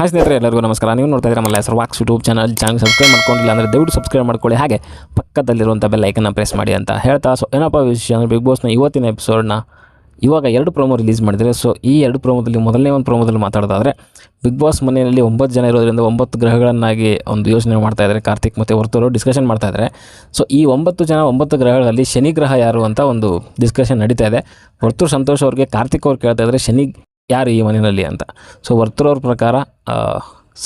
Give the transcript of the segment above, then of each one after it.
Hi ಸ್ನೇಹಿತರೆ, ಎಲ್ಲರಿಗೂ ನಮಸ್ಕಾರ. ನೀವು ನೋಡ್ತಾ ಇದ್ದೀರಾ ನಮ್ಮ ಹೆಸರು walks YouTube channel. Channel subscribe ಮಾಡ್ಕೊಂಡಿಲ್ಲ ಅಂದರೆ ದಯವಿಟ್ಟು ಸಬ್ಸ್ಕ್ರೈಬ್ ಮಾಡ್ಕೊಳ್ಳಿ. ಹಾಗೆ ಪಕ್ಕದಲ್ಲಿರುವಂಥ ಬೆಲ್ ಐಕನ್ನ ಪ್ರೆಸ್ ಮಾಡಿ ಅಂತ ಹೇಳ್ತಾ. ಸೊ ಏನಪ್ಪ ವಿಷಯ ಅಂದರೆ ಬಿಗ್ ಬಾಸ್ನ ಇವತ್ತಿನ ಎಪಿಸೋಡ್ನ ಇವಾಗ ಎರಡು ಪ್ರೋಮೋ ರಿಲೀಸ್ ಮಾಡಿದರೆ ಸೊ ಈ ಎರಡು ಪ್ರೋಮೋದಲ್ಲಿ ಮೊದಲನೇ ಒಂದು ಪ್ರೋಮೋದಲ್ಲಿ ಮಾತಾಡೋದಾದರೆ ಬಿಗ್ ಬಾಸ್ ಮನೆಯಲ್ಲಿ ಒಂಬತ್ತು ಜನ ಇರೋದರಿಂದ ಒಂಬತ್ತು ಗ್ರಹಗಳನ್ನಾಗಿ ಒಂದು ಯೋಚನೆ ಮಾಡ್ತಾ ಇದ್ದಾರೆ. ಕಾರ್ತಿಕ್ ಮತ್ತು ಹೊರತರು ಡಿಸ್ಕಷನ್ ಮಾಡ್ತಾ ಇದ್ದಾರೆ. ಸೊ ಈ ಒಂಬತ್ತು ಜನ ಒಂಬತ್ತು ಗ್ರಹಗಳಲ್ಲಿ ಶನಿ ಗ್ರಹ ಯಾರು ಅಂತ ಒಂದು ಡಿಸ್ಕಷನ್ ನಡೀತಾ ಇದೆ. ಹೊರತೂರು ಸಂತೋಷ್ ಅವ್ರಿಗೆ, ಕಾರ್ತಿಕ್ ಅವ್ರು ಕೇಳ್ತಾ ಇದ್ದಾರೆ, ಶನಿ ಯಾರು ಈ ಮನೆಯಲ್ಲಿ ಅಂತ. ಸೊ ವರ್ತೂರವ್ರ ಪ್ರಕಾರ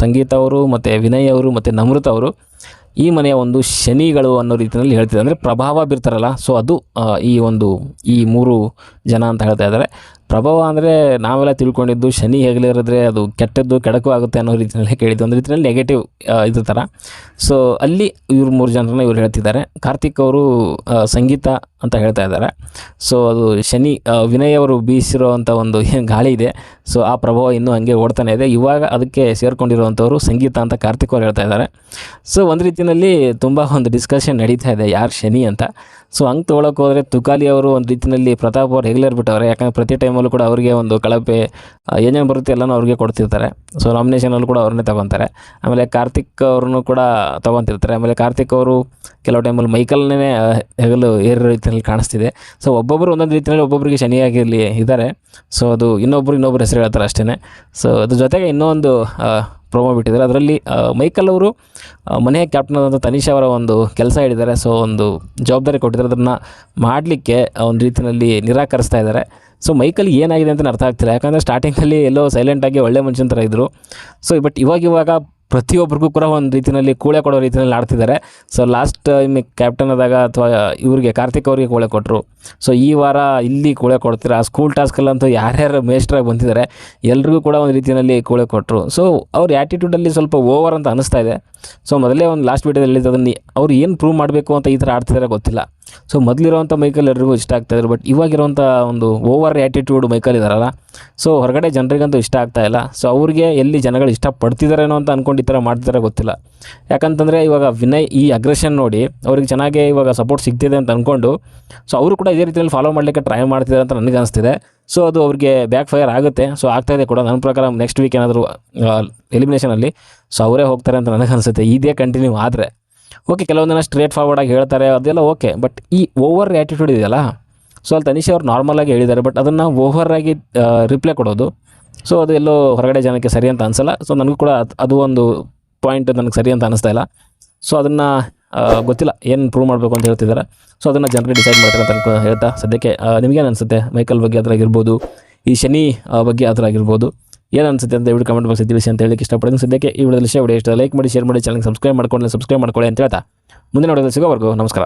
ಸಂಗೀತ ಅವರು ಮತ್ತು ವಿನಯ್ ಅವರು ಮತ್ತು ನಮೃತ ಅವರು ಈ ಮನೆಯ ಒಂದು ಶನಿಗಳು ಅನ್ನೋ ರೀತಿಯಲ್ಲಿ ಹೇಳ್ತಿದ್ದಾರೆ. ಅಂದರೆ ಪ್ರಭಾವ ಬೀರ್ತಾರಲ್ಲ ಸೊ ಅದು ಈ ಒಂದು, ಈ ಮೂರು ಜನ ಅಂತ ಹೇಳ್ತಾ ಇದ್ದಾರೆ. ಪ್ರಭಾವ ಅಂದರೆ ನಾವೆಲ್ಲ ತಿಳ್ಕೊಂಡಿದ್ದು ಶನಿ ಹೆಗಲಿರಿದ್ರೆ ಅದು ಕೆಟ್ಟದ್ದು, ಕೆಡಕು ಆಗುತ್ತೆ ಅನ್ನೋ ರೀತಿಯಲ್ಲಿ ಕೇಳಿದ್ದು. ಒಂದು ರೀತಿಯಲ್ಲಿ ನೆಗೆಟಿವ್ ಇದು ಥರ ಸೊ ಅಲ್ಲಿ ಇವ್ರು ಮೂರು ಜನರನ್ನ ಇವ್ರು ಹೇಳ್ತಿದ್ದಾರೆ. ಕಾರ್ತಿಕ್ ಅವರು ಸಂಗೀತ ಅಂತ ಹೇಳ್ತಾ ಇದ್ದಾರೆ. ಸೊ ಅದು ಶನಿ ವಿನಯ್ ಅವರು ಬೀಸಿರೋವಂಥ ಒಂದು ಏನು ಗಾಳಿ ಇದೆ. ಸೊ ಆ ಪ್ರಭಾವ ಇನ್ನೂ ಹಂಗೆ ಓಡ್ತಾನೆ ಇದೆ. ಇವಾಗ ಅದಕ್ಕೆ ಸೇರಿಕೊಂಡಿರುವಂಥವ್ರು ಸಂಗೀತ ಅಂತ ಕಾರ್ತಿಕ್ ಅವ್ರು ಹೇಳ್ತಾ ಇದ್ದಾರೆ. ಸೊ ಒಂದು ರೀತಿಯಲ್ಲಿ ತುಂಬ ಒಂದು ಡಿಸ್ಕಷನ್ ನಡೀತಾ ಇದೆ, ಯಾರು ಶನಿ ಅಂತ. ಸೊ ಹಂಗೆ ತೊಗೊಳಕ್ಕೆ ಹೋದರೆ ತುಕಾಲಿ ಅವರು ಒಂದು ರೀತಿಯಲ್ಲಿ ಪ್ರತಾಪ್ ಅವ್ರು ಹೆಗ್ಲೇರ್ಬಿಟ್ಟವ್ರೆ ಯಾಕಂದರೆ ಪ್ರತಿ ಟೈಮಲ್ಲೂ ಕೂಡ ಅವರಿಗೆ ಒಂದು ಕಳಪೆ ಏನೇನು ಬರುತ್ತೆ ಎಲ್ಲನೂ ಅವ್ರಿಗೆ ಕೊಡ್ತಿರ್ತಾರೆ. ಸೊ ನಾಮಿನೇಷನಲ್ಲಿ ಕೂಡ ಅವ್ರನ್ನೇ ತಗೊತಾರೆ. ಆಮೇಲೆ ಕಾರ್ತಿಕ್ ಅವ್ರನ್ನೂ ಕೂಡ ತೊಗೊತಿರ್ತಾರೆ. ಆಮೇಲೆ ಕಾರ್ತಿಕ್ ಅವರು ಕೆಲವು ಟೈಮಲ್ಲಿ ಮೈಕಲ್ನೇ ಹೆಗಲು ಏರಿರೋ ರೀತಿಯಲ್ಲಿ ಕಾಣಿಸ್ತಿದೆ. ಸೊ ಒಬ್ಬೊಬ್ಬರು ಒಂದೊಂದು ರೀತಿಯಲ್ಲಿ ಒಬ್ಬೊಬ್ಬರಿಗೆ ಶನಿಯಾಗಿರಲಿ ಇದ್ದಾರೆ. ಸೊ ಅದು ಇನ್ನೊಬ್ಬರು ಇನ್ನೊಬ್ಬರು ಹೆಸರು ಹೇಳ್ತಾರೆ ಅಷ್ಟೇ ಸೊ ಅದ್ರ ಜೊತೆಗೆ ಇನ್ನೊಂದು ಪ್ರೊಮೋ ಬಿಟ್ಟಿದ್ದಾರೆ. ಅದರಲ್ಲಿ ಮೈಕಲ್ ಅವರು ಮನೆಯ ಕ್ಯಾಪ್ಟನ್ ಆದಂಥ ತನಿಷ್ ಅವರ ಒಂದು ಕೆಲಸ ಹೇಳಿದ್ದಾರೆ. ಸೊ ಒಂದು ಜವಾಬ್ದಾರಿ ಕೊಟ್ಟಿದ್ದಾರೆ. ಅದನ್ನು ಮಾಡಲಿಕ್ಕೆ ಒಂದು ರೀತಿಯಲ್ಲಿ ನಿರಾಕರಿಸ್ತಾ ಇದ್ದಾರೆ. ಸೊ ಮೈಕಲ್ ಏನಾಗಿದೆ ಅಂತ ಅರ್ಥ ಆಗ್ತಿಲ್ಲ. ಯಾಕಂದರೆ ಸ್ಟಾರ್ಟಿಂಗಲ್ಲಿ ಎಲ್ಲೋ ಸೈಲೆಂಟಾಗಿ ಒಳ್ಳೆ ಮನುಷ್ಯನ ಥರ ಇದ್ದರು ಸೊ ಬಟ್ ಇವಾಗ ಇವಾಗ ಪ್ರತಿಯೊಬ್ಬರಿಗೂ ಕೂಡ ಒಂದು ರೀತಿಯಲ್ಲಿ ಕೂಳೆ ಕೊಡೋ ರೀತಿಯಲ್ಲಿ ಆಡ್ತಿದ್ದಾರೆ. ಸೊ ಲಾಸ್ಟ್ ಟೈಮ್ ಕ್ಯಾಪ್ಟನ್ ಆದಾಗ ಅಥವಾ ಇವರಿಗೆ, ಕಾರ್ತಿಕ್ ಅವರಿಗೆ ಕೂಳೆ ಕೊಟ್ಟರು ಸೊ ಈ ವಾರ ಇಲ್ಲಿ ಕೂಳೆ ಕೊಡ್ತೀರಾ? ಸ್ಕೂಲ್ ಟಾಸ್ಕಲ್ಲಂತೂ ಯಾರ್ಯಾರು ಮೇಸ್ಟ್ರಾಗಿ ಬಂದಿದ್ದಾರೆ, ಎಲ್ರಿಗೂ ಕೂಡ ಒಂದು ರೀತಿಯಲ್ಲಿ ಕೂಳೆ ಕೊಟ್ಟರು ಸೊ ಅವ್ರ ಆ್ಯಟಿಟ್ಯೂಡಲ್ಲಿ ಸ್ವಲ್ಪ ಓವರ್ ಅಂತ ಅನಿಸ್ತಾ ಇದೆ. ಸೊ ಮೊದಲೇ ಒಂದು ಲಾಸ್ಟ್ ವೀಡಿಯೋದಲ್ಲಿ ಅದನ್ನು ಅವ್ರು ಏನು ಪ್ರೂವ್ ಮಾಡಬೇಕು ಅಂತ ಈ ಥರ ಆಡ್ತಿದ್ದಾರೆ ಗೊತ್ತಿಲ್ಲ. ಸೊ ಮೊದಲಿರುವಂಥ ಮೈಕಲ್ ಎಲ್ರಿಗೂ ಇಷ್ಟ ಆಗ್ತಾಯಿದ್ರು ಬಟ್ ಇವಾಗಿರುವಂಥ ಒಂದು ಓವರ್ ಆ್ಯಟಿಟ್ಯೂಡ್ ಮೈಕಲ್ ಇದಾರಲ್ಲ. ಸೊ ಹೊರಗಡೆ ಜನರಿಗಂತೂ ಇಷ್ಟ ಆಗ್ತಾ ಇಲ್ಲ. ಸೊ ಅವ್ರಿಗೆ ಎಲ್ಲಿ ಜನಗಳು ಇಷ್ಟಪಡ್ತಿದ್ದಾರೇನೋ ಅಂತ ಅಂದ್ಕೊಂಡು ಈ ಥರ ಮಾಡ್ತಿದ್ದಾರೆ ಗೊತ್ತಿಲ್ಲ. ಯಾಕಂತಂದರೆ ಇವಾಗ ವಿನಯ್ ಈ ಅಗ್ರೆಷನ್ ನೋಡಿ ಅವ್ರಿಗೆ ಚೆನ್ನಾಗಿ ಇವಾಗ ಸಪೋರ್ಟ್ ಸಿಗ್ತಿದೆ ಅಂತ ಅಂದ್ಕೊಂಡು ಸೊ ಅವರು ಕೂಡ ಇದೇ ರೀತಿಯಲ್ಲಿ ಫಾಲೋ ಮಾಡಲಿಕ್ಕೆ ಟ್ರೈ ಮಾಡ್ತಿದ್ದಾರೆ ಅಂತ ನನಗೆ ಅನಿಸ್ತಿದೆ. ಸೊ ಅದು ಅವ್ರಿಗೆ ಬ್ಯಾಕ್ ಫೈರ್ ಆಗುತ್ತೆ ಸೊ ಆಗ್ತಾಯಿದೆ ಕೂಡ. ನನ್ನ ಪ್ರಕಾರ ನೆಕ್ಸ್ಟ್ ವೀಕ್ ಏನಾದರೂ ಎಲಿಮಿನೇಷನಲ್ಲಿ ಸೊ ಅವರೇ ಹೋಗ್ತಾರೆ ಅಂತ ನನಗೆ ಅನಿಸುತ್ತೆ. ಇದೇ ಕಂಟಿನ್ಯೂ ಆದರೆ. ಓಕೆ ಕೆಲವೊಂದಿನ ಸ್ಟ್ರೇಟ್ ಫಾರ್ವರ್ಡಾಗಿ ಹೇಳ್ತಾರೆ, ಅದೆಲ್ಲ ಓಕೆ ಬಟ್ ಈ ಓವರ್ ಆ್ಯಟಿಟ್ಯೂಡ್ ಇದೆಯಲ್ಲ ಸೊ ಅಲ್ಲಿ ತನಿಷ್ ಅವ್ರು ನಾರ್ಮಲಾಗಿ ಹೇಳಿದ್ದಾರೆ ಬಟ್ ಅದನ್ನು ಓವರಾಗಿ ರಿಪ್ಲೈ ಕೊಡೋದು. ಸೊ ಅದು ಎಲ್ಲೋ ಹೊರಗಡೆ ಜನಕ್ಕೆ ಸರಿ ಅಂತ ಅನಿಸಲ್ಲ. ಸೊ ನನಗೂ ಕೂಡ ಅದ್- ಒಂದು ಪಾಯಿಂಟ್ ನನಗೆ ಸರಿ ಅಂತ ಅನಿಸ್ತಾ ಇಲ್ಲ. ಸೊ ಅದನ್ನು ಗೊತ್ತಿಲ್ಲ, ಏನು ಪ್ರೂವ್ ಮಾಡಬೇಕು ಅಂತ ಹೇಳ್ತಿದ್ದಾರೆ. ಸೊ ಅದನ್ನು ಜನರಿಗೆ ಡಿಸೈಡ್ ಮಾಡ್ತಾರೆ ಅಂತ ಹೇಳ್ತಾ, ಸದ್ಯಕ್ಕೆ ನಿಮಗೇನು ಅನಿಸುತ್ತೆ? ಮೈಕಲ್ ಬಗ್ಗೆ ಅದ್ರಾಗಿರ್ಬೋದು, ಈ ಶನಿ ಬಗ್ಗೆ ಅದ್ರಾಗಿರ್ಬೋದು. ಏನು ಅನಿಸುತ್ತೆ ಅಂತ ದಯವಿಟ್ಟು ಕಮೆಂಟ್ ಬಾಕ್ಸ್ ತಿಳಿಸಿ ಅಂತ ಹೇಳಿ ಇಷ್ಟಪಡ್ತೀನಿ. ಸದ್ಯಕ್ಕೆ ಈ ವಿಡಿಯೋದಲ್ಲಿ ವಿಡಿಯೋ ಇಷ್ಟ ಲೈಕ್ ಮಾಡಿ ಶೇರ್ ಮಾಡಿ ಚಾನಲ್ ಸಬ್ಸ್ಕ್ರೈಬ್ ಮಾಡ್ಕೊಂಡು ಸಬ್ಸ್ಕ್ರೈಬ್ ಮಾಡ್ಕೊಳ್ಳಿ ಅಂತ ಹೇಳ್ತಾ ಮುಂದಿನ ವಿಡಿಯೋದಲ್ಲಿ ಸಿಗೋವರೆಗೂ ನಮಸ್ಕಾರ.